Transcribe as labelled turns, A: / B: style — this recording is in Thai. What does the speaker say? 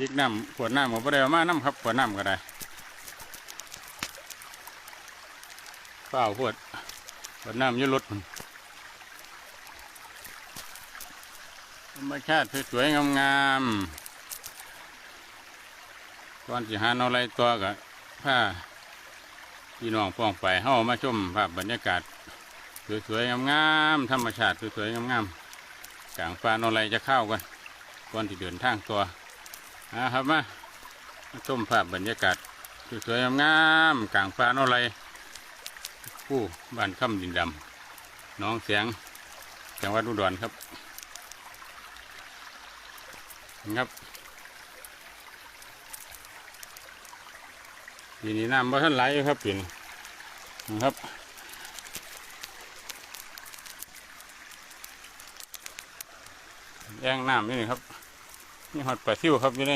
A: ยิกน้ำขวดน้ำผมไ่ได้เอามาน้ำครับขวดน้ำก็ได้เปล่าขวดขวดน้ำยืดรถมันธรรมชาติสวยๆงามๆก่อนสิหาเอาอะไรตัวกับผ้าพี่น้องป้องไปเฮามาชมภาพบรรยากาศสวยๆงามๆธรรมชาติสวยๆงามๆกลางฟ้าเอาอะไรจะเข้ากันก่อนที่เดินทางตัว นะครับมาชมภาพบรรยากาศสวยๆงามๆกลางฟ้าเอาอะไรผู้บ้านค่ำดินดำน้องเสียงจังหวัดอุดรครับครับปีนี้น้ำบ่ทันไหลครับปีนี้นะครับแย่งน้ำนี่ครับนี่หอดปลาซิวครับอยู่ใน